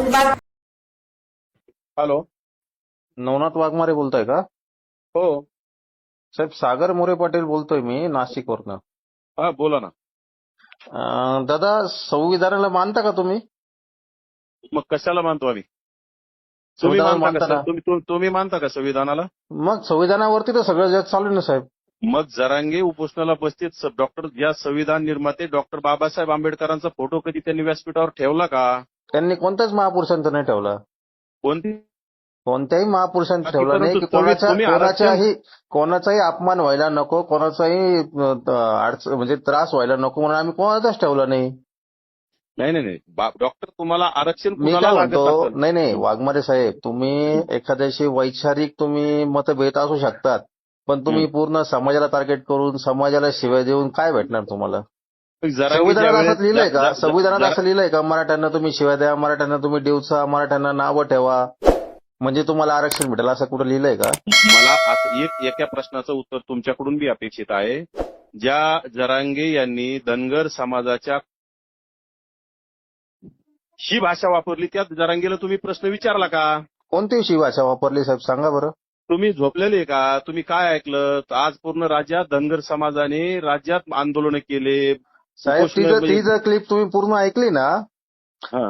बाग हॅलो. नवनाथ वाघमारे बोलताय का? हो. साहेब सागर मोरे पाटील बोलतोय मी नाशिकवरनं. हा बोला ना. अं, दादा संविधानाला मानता का तुम्ही? मग कशाला मानतो आम्ही? तुम्ही संविधानाला मानता मानता का? ना? तुम्ही तुम- तुम्ही मानता का संविधानाला? मग संविधानावरती तर सगळं जग चालू आहे ना साहेब. मग जरांगे उपोषणाला उपस्थित डॉक्टर या संविधान निर्माते डॉक्टर बाबासाहेब आंबेडकरांचा फोटो कधी त्यांनी व्यासपीठावर ठेवला का? त्यांनी कोणत्याच महापुरुषांचा नाही ठेवला. कोणती? कोणत्याही महापुरुषांचा ठेवला नाही की तुम्ही कोणाच्याही कोणाचाही अपमान व्हायला नको कोणाचाही अं, त- अडच म्हणजे त्रास व्हायला नको म्हणून आम्ही कोणाचाच ठेवला नाही. नाही नाही डॉक्टर तुम्हाला आरक्षण मी काय म्हणतो? नाही नाही. वाघमारे साहेब तुम्ही एखाद्याशी वैचारिक तुम्ही मतभेद असू शकतात पण तुम्ही पूर्ण समाजाला टार्गेट करून समाजाला शिवाय देऊन काय भेटणार तुम्हाला? संविधानात असं लिहिलंय का? संविधानात असं लिहिलंय का? मराठ्यांना तुम्ही शिवाय द्या मराठ्यांना तुम्ही देवचा मराठ्यांना नावं ठेवा. म्हणजे तुम्हाला आरक्षण भेटेल असं कुठं लिहिलंय का? मला असं एक एका प्रश्नाचं उत्तर तुमच्याकडून बी अपेक्षित आहे. ज्या जरांगे यांनी धनगर समाजाच्या ही भाषा वापरली त्या जरांगेला तुम्ही प्रश्न विचारला का? कोणती अशी भाषा वापरली साहेब? सांगा बरं. तुम्ही झोपलेले का? तुम्ही काय ऐकलं? आज पूर्ण राज्यात धनगर समाजाने राज्यात आंदोलन केले. साहेब ती जर ती जर क्लिप तुम्ही पूर्ण ऐकली ना.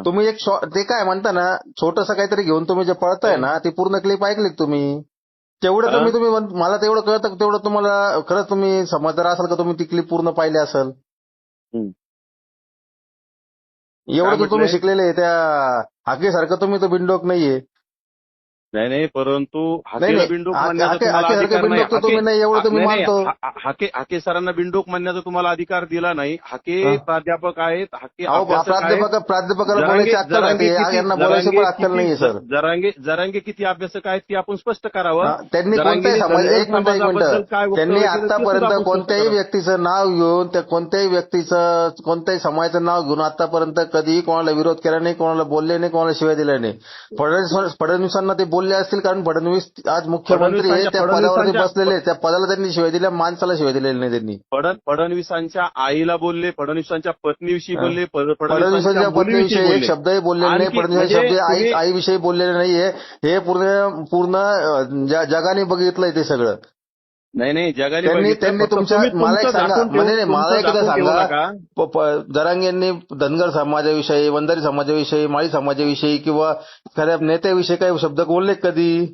तुम्ही एक ते काय म्हणता ना छोटस काहीतरी घेऊन तुम्ही जे पळताय ना ती पूर्ण क्लिप ऐकली तुम्ही तेवढं. तुम्ही तुम्ही मला तेवढं कळतं तेवढं तुम्हाला खरंच तुम्ही समजदार असाल का तुम्ही ती क्लिप पूर्ण पाहिली असेल. एवढं तुम्ही? शिकलेले त्या हाकेसारखं तुम्ही तर बिंडोक नाहीये नाही नाही परंतु हाकेला बिंडोक हाके- हाके- सरांना बिंडोक म्हणण्याचा तुम्हाला अधिकार दिला नाही. हाके हा. प्राध्यापक आहेत हाके. प्राध्यापक प्राध्यापकाला जरांगे- जरांगे किती- अभ्यासक आहेत ते आपण स्पष्ट करावं. त्यांनी एक मिनिट त्यांनी आतापर्यंत कोणत्याही. व्यक्तीचं नाव घेऊन त्या कोणत्याही व्यक्तीचं कोणत्याही समाजाचं नाव घेऊन आतापर्यंत कधीही कोणाला विरोध केला नाही कोणाला बोलले नाही कोणाला शिवाय दिल्या नाही. फडणवीस फडणवीसांना ते बोलले असतील कारण फडणवीस आज मुख्यमंत्री आहे त्या पदावरती बसलेले. त्या पदाला त्यांनी शिवाय दिल्या माणसाला शिवाय दिलेल्या नाही त्यांनी फडण फडणवीसांच्या आईला बोलले फडणवीसांच्या पत्नीविषयी. बोलले फड- फडणवीसांच्या पत्नीविषयी एक. शब्दही बोललेले नाही फडणवीस म्हणजे शब्द आई तुम्ही- आईविषयी बोललेले नाहीये हे पूर्ण पूर्ण जगाने बघितलंय ते सगळं नाही नाही जगाने त्यांनी तुमच्या तुम्ही मला एक सांगा म्हणजे मला एकदा सांगा. नका. प- प- जरांग यांनी धनगर समाजाविषयी वंजारी समाजाविषयी माळी समाजाविषयी किंवा एखाद्या नेत्याविषयी काही शब्द बोलले कधी?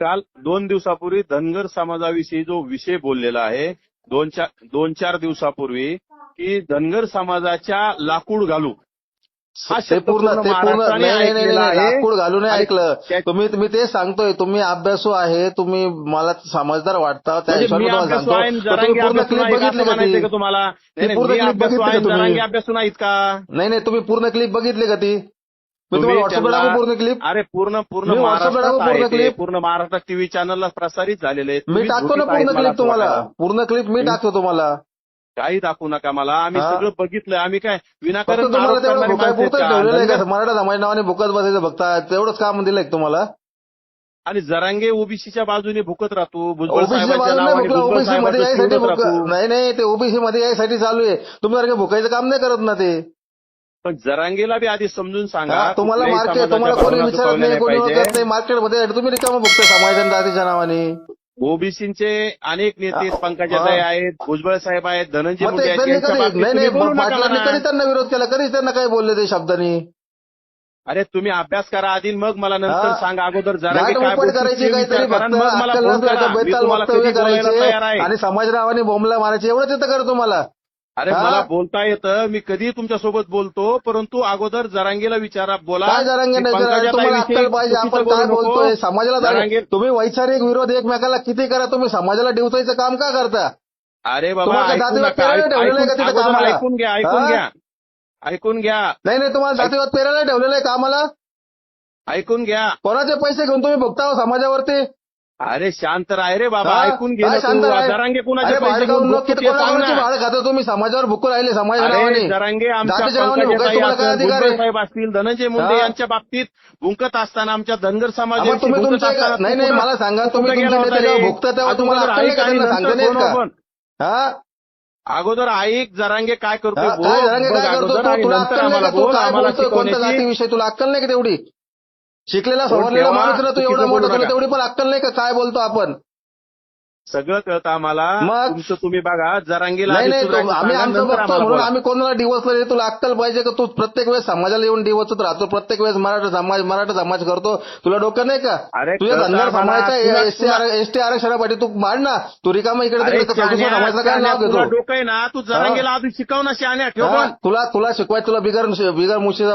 काल दोन दिवसापूर्वी धनगर समाजाविषयी जो विषय बोललेला आहे दोन चार दोन चार दिवसापूर्वी की धनगर समाजाच्या लाकूड घालू. ते पूर्ण ते पूर्ण नाही नाही. लाकूड घालून ऐकलं तुम्ही मी ते सांगतोय तुम्ही अभ्यासू आहे तुम्ही मला समजदार वाटता त्या हिशोबाने तुम्हाला अभ्यासू क्लिप का नाही, नाही, तुम्ही? जरांगे अभ्यासू नाहीत का नाही नाही तुम्ही पूर्ण क्लिप बघितली का ती पूर्ण क्लिप अरे पूर्ण पूर्ण पूर्ण clip? पूर्ण महाराष्ट्र टीव्ही चॅनलला प्रसारित झालेले. मी टाकतो ना पूर्ण क्लिप तुम्हाला. पूर्ण क्लिप मी टाकतो तुम्हाला काही दाखवू नका मला. आम्ही हा? सगळं बघितलंय आम्ही काय फक्त विनाकारण तुम्हाला आरोप तेवढं करणारी भुकाय माणसं पुरतं आहेत का? ठेवलेलं आहे का? धनगर- मराठा समाज नावाने भुकत बसायचं बघता तेवढंच काम दिलंय का तुम्हाला? आणि जरांगे ओबीसीच्या बाजूने भुकत राहतो. भुजबळ ओबीसी साहेबांच्या बाजूला नावाने भुकला भुजबळ ओबीसी मध्ये साहेबांचं यायसाठी शोधत भुक- राहतो. नाही नाही ते ओबीसी मध्ये यायसाठी चालू आहे. तुमच्यासारखे भुकायचं काम नाही करत ना ते. पण जरांगेला बी आधी समजून सांगा. हा, तुम्हाला कुठल्याही मार्केट समाजाच्या तुम्हाला कोणी भावना विचारत दुखावल्या नाही कोणी पाहिजे. ओळखत नाही. मार्केटमध्ये तुम्ही रिकामं भुकता समाजाच्या जातीच्या नावाने. ओबीसीचे अनेक नेते. पंकजाताई आहेत भुजबळ साहेब आहेत धनंजय मग मुंडे ते आहेत त्यांनी यांच्या कधी बाबतीत नाही नाही तुम्ही बोलू नका पाटलांनी म्हणा. कधी त्यांना विरोध केला कधीच त्यांना काही बोलले ते शब्दांनी अरे तुम्ही अभ्यास करा आधी मग मला नंतर हा. सांगा अगोदर काय उपट बोलतील करायची काहीतरी करा आणि फक्त मग मला अक्कल फोन नसल्याचं करा मी बेताल तुम्हाला वक्तव्य कधी बोलायला तयार करायचे आहे आणि समाजरावाने बोंबला मारायचे एवढंच येतं कर तुम्हाला अरे हा? मला बोलता येतं मी कधी तुमच्यासोबत बोलतो परंतु अगोदर जरांगेला विचारा बोला काय जरांगे की नाही जरांगे? पंकजाताई तुम्हाला विषयी अक्कल पाहिजे चुकीचं आपण काय बोलू नको. बोलतोय समाजाला जरांगे तुम्ही वैचारिक विरोध एकमेकाला किती करा तुम्ही समाजाला डिवचायचं काम का करता अरे बाबा तुम्हाला ऐकू जातीवाद नका पेरायला ठेवलेलं आहे का ऐकून- तिथं अगोदर कामाला? ऐकून घ्या ऐकून हा? घ्या ऐकून घ्या नाही नाही तुम्हाला जातीवाद पेरायला ठेवलेलं आहे कामाला ऐकून घ्या कोणाचे पैसे घेऊन तुम्ही भुगता हो समाजावरती अरे शांत राह रे बाबा हा? ऐकून घे काय शांत तू राह? जरांगे कुणाचे अरे पैसे बाहेर घेऊन जाऊन लोक भुगतो किती ते सांग कोणाकोणाची ना. भाडं खाता तुम्ही समाजावर भुकून राहिले समाजाच्या अरे नावाने जरांगे आमच्या जातीच्या नावाने भुकायचं पंकजाताई तुम्हाला काय असतील, अधिकार भुजबळ आहे? साहेब असतील धनंजय मुंडे हा? यांच्या बाबतीत भुंकत असताना आमच्या धनगर आपण समाजाविषयी तुम्ही भुंकत तुमच्या असताना नाही नाही सांगा तुम्ही तुमच्या गेला होता रे? तेव्हा अगोदर तुम्हाला अक्कल नाही ऐक का आणि त्यांना नंतर सांगता नाही येत फोनवर का बोल. हा अगोदर ऐक जरांगे काय हा, बोल, बघ करतो अगोदर तू आणि तुला नंतर अक्कल नाही आम्हाला का तू बोल काय आम्हाला बोलतोय कोणत्या शिकवण्याची जातीविषयी तुला अक्कल नाही का तेवढी शिकलेला सवरलेला माणूस ना तू एवढा मोठा तुला. तेवढी पण अक्कल नाही का काय बोलतो आपण? सगळं कळतं आम्हाला. मग? तुमचं तुम्ही बघा जरांगीला नाही तो- आम्ही आमचं बघतो म्हणून. आम्ही कोणाला डिवोर्स तुला अक्कल पाहिजे का? तू प्रत्येक वेळेस समाजाला येऊन डिवोर्सच राहतो प्रत्येक वेळेस मराठा समाज मराठा समाज करतो. तुला डोकं नाही का? अरे तुझ्या कळतं धनगर आम्हाला. समाजाच्या तुला- एसटी एसटी आरक्षणासाठी तू मांड ना. तू रिकामा इकडे तिकडे समाजाचं काय नाव तुला घेतो डोकं आहे ना? तू जरांगीला आधी शिकव ना शहाण्या ठेव हा, पण तुला तुला शिकवाय तुला बिगर बिगर मुशीचा